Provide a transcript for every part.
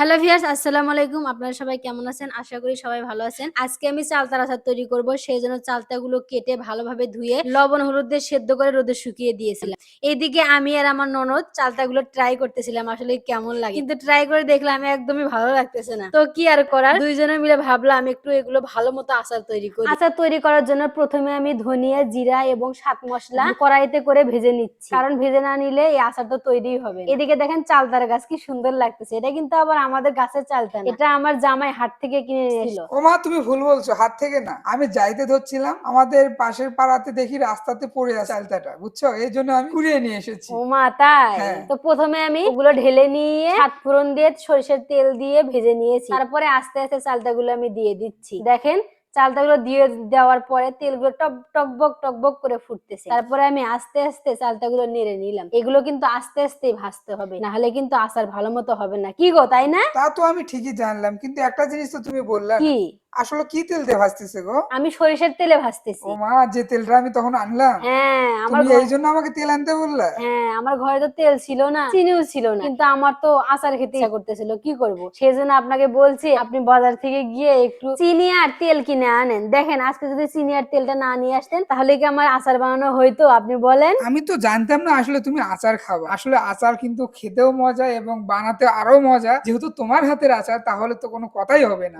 Hello viewers আসসালামু আলাইকুম। আপনারা সবাই কেমন আছেন? আশা করি সবাই ভালো আছেন। আজকে আমি চালতার আচার তৈরি করব। সেই জন্য চালতাগুলো কেটে ভালোভাবে ধুয়ে লবণ, হলুদ দিয়ে সেদ্ধ করে রোদে শুকিয়ে দিয়েছিলাম। এইদিকে আমি আর আমার ননদ চালতাগুলো ট্রাই করতেছিলাম। আসলে কেমন লাগে? কিন্তু ট্রাই করে দেখলাম আমি একদমই ভালো লাগতেছে না। তো কি আর করার? দুইজনে মিলে ভাবলাম একটু এগুলো ভালো মতো আচার তৈরি করি। আচার তৈরি করার জন্য প্রথমে আমি ধনিয়া, জিরা এবং শাক মশলা কড়াইতে করে ভেজে নিচ্ছি। কারণ ভেজে না নিলে এই আচারটা তৈরি হবে এদিকে দেখেন চালতার গাছ কি সুন্দর লাগতেছে। এটা কিন্তু আবার আমাদের গাছের চালতা না। এটা আমার জামাই হাট থেকে কিনে নিয়েছিল ও মা তুমি ভুল বলছো হাত থেকে না। আমি যাইতে ধরছিলাম আমাদের পাশের পাড়াতে দেখি রাস্তাতে পড়ে আছে চালতাটা বুঝছ? এই জন্য আমি কুড়িয়ে নিয়ে এসেছি। ও মা তাই? হ্যাঁ। তো প্রথমে আমি ওগুলো ঢেলে নিয়ে সাত ফোড়ন দিয়ে সরিষার তেল দিয়ে ভেজে নিয়েছি। তারপরে আস্তে আস্তে চালতাগুলো আমি দিয়ে দিচ্ছি। দেখেন চালতাগুলো দিয়ে দেওয়ার পরে তেলগুলো টক টকবক টকবক করে ফুটতেছে। তারপরে আমি আস্তে আস্তে চালটাগুলো নেড়ে নিলাম। এগুলো কিন্তু আস্তে আস্তে ভাজতে হবে। না হলে কিন্তু আসার ভালো মতো হবে না। কি গো তাই না? তা তো আমি ঠিকই জানলাম। কিন্তু একটা জিনিস তো তুমি বললাম কি? আসলে কি তেল দিয়ে ভাজতেছে গো? আমি সরিষার তেলে ভাজতেছি। ও মা যে তেলটা আমি তখন আনলাম হ্যাঁ আমার এই জন্য আমাকে তেল আনতে বললে? হ্যাঁ আমার ঘরে তো তেল ছিল না চিনিও ছিল না। কিন্তু আমার তো আচার খেতে ইচ্ছা করতেছিল কি করব? সেজন্য আপনাকে বলছি আপনি বাজার থেকে গিয়ে একটু চিনি আর তেল কিনে আনেন। দেখেন আজকে যদি চিনি আর তেলটা না নিয়ে আসতেন তাহলে কি আমার আচার বানানো হইতো? আপনি বলেন। আমি তো জানতাম না আসলে তুমি আচার খাবে। আসলে আচার কিন্তু খেতেও মজা এবং বানাতে আরও মজা। যেহেতু তোমার হাতের আচার তাহলে তো কোনো কথাই হবে না।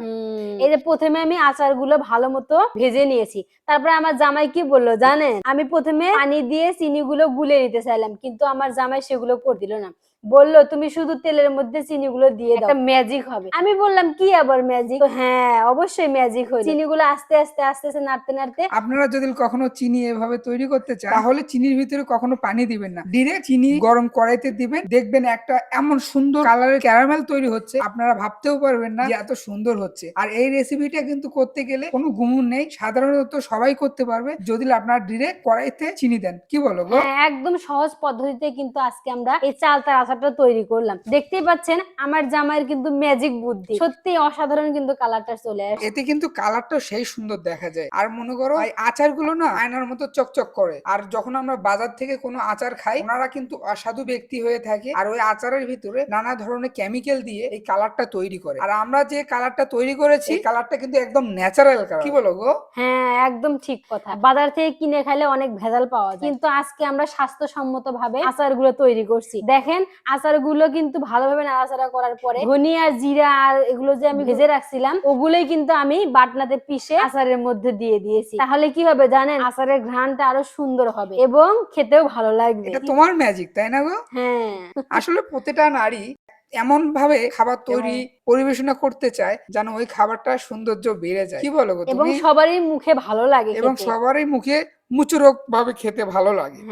এই যে প্রথমে আমি আচারগুলো ভালো মতো ভেজে নিয়েছি। তারপরে আমার জামাই কি বলল জানেন? আমি প্রথমে পানি দিয়ে চিনিগুলো গুলে নিতে চাইলাম, কিন্তু আমার জামাই সেগুলো করে দিল না। বলল তুমি শুধু তেলের মধ্যে চিনিগুলো দিয়ে দাও। ম্যাজিক হবে। আমি বললাম কি আবার ম্যাজিক হ্যাঁ অবশ্যই ম্যাজিক হয় চিনিগুলো আস্তে আস্তে আস্তে আস্তে নাড়তে নাড়তে আপনারা যদি কখনো চিনি এভাবে তৈরি করতে চান তাহলে চিনির ভিতরে কখনো পানি দিবেন না। ডিরেক্ট চিনি গরম কড়াইতে দিবেন দেখবেন একটা এমন সুন্দর কালারের ক্যারামেল তৈরি হচ্ছে। আপনারা ভাবতেও পারবেন না যে এত সুন্দর হচ্ছে। আর এই রেসিপিটা কিন্তু করতে গেলে কোনো গুমুর নেই। সাধারণত সবাই করতে পারবে যদি আপনারা ডিরেক্ট কড়াইতে চিনি দেন। কি বলো হ্যাঁ একদম সহজ পদ্ধতিতে কিন্তু আজকে আমরা এই চালতার আচারটা তৈরি করলাম। দেখতেই পাচ্ছেন আমার জামাইয়ের কিন্তু ম্যাজিক বুদ্ধি। সত্যি অসাধারণ কিন্তু কালারটা চলে আসে। এতে কিন্তু কালারটা সেই সুন্দর দেখা যায়। আর মনে করো আচারগুলো না আয়নার মতো চকচক করে। আর যখন আমরা বাজার থেকে কোনো আচার খাই ওনারা কিন্তু অসাধু ব্যক্তি হয়ে থাকে। আর ওই আচারের ভিতরে নানা ধরনের কেমিক্যাল দিয়ে এই কালারটা তৈরি করে। আর আমরা যে কালারটা তৈরি করেছি কালারটা কিন্তু একদম ন্যাচারাল কালার কি বলো গো? হ্যাঁ একদম ঠিক কথা। বাজার থেকে কিনে খাইলে অনেক ভেজাল পাওয়া যায়। কিন্তু আজকে আমরা স্বাস্থ্যসম্মত ভাবে আচারগুলো তৈরি করছি। দেখেন আচারগুলো কিন্তু ভালোভাবে নাড়াচাড়া করার পরে ধনিয়া জিরা আর এগুলো যে আমি ভেজে রাখছিলাম ওগুলোই কিন্তু আমি বাটনাতে পিষে আচারের মধ্যে দিয়ে দিয়েছি। তাহলে কি হবে জানেন? আচারের ঘ্রাণটা আরও সুন্দর হবে এবং খেতেও ভালো লাগবে। এটা তোমার ম্যাজিক তাই না গো? হ্যাঁ। আসলে প্রতিটা নারী এমন ভাবে খাবার তৈরি পরিবেশনা করতে চায় যেন ওই খাবারটা সৌন্দর্য বেড়ে যায়। কি বলো এবং সবারই মুখে ভালো লাগে এবং সবারই মুখে মুচুরক ভাবে খেতে ভালো লাগে।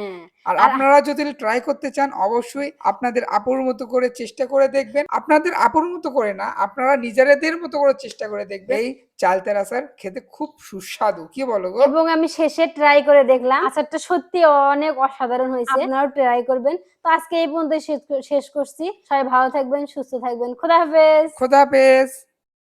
আর আর- আপনারা যদি ট্রাই করতে চান অবশ্যই আপনাদের আপুর মতো করে চেষ্টা করে দেখবেন। আপনাদের আপুর মতো করে না আপনারা নিজেদের মতো করে চেষ্টা করে দেখবেন। এই চালতের আচার খেতে খুব সুস্বাদু। কি বলো গো? এবং আমি শেষে ট্রাই করে দেখলাম আচারটা সত্যি অনেক অসাধারণ হয়েছে। আপনারাও ট্রাই করবেন। তো আজকে এই পর্যন্ত শেষ করছি। সবাই ভালো থাকবেন সুস্থ থাকবেন। খোদা হাফেজ! খোদা হাফেজ!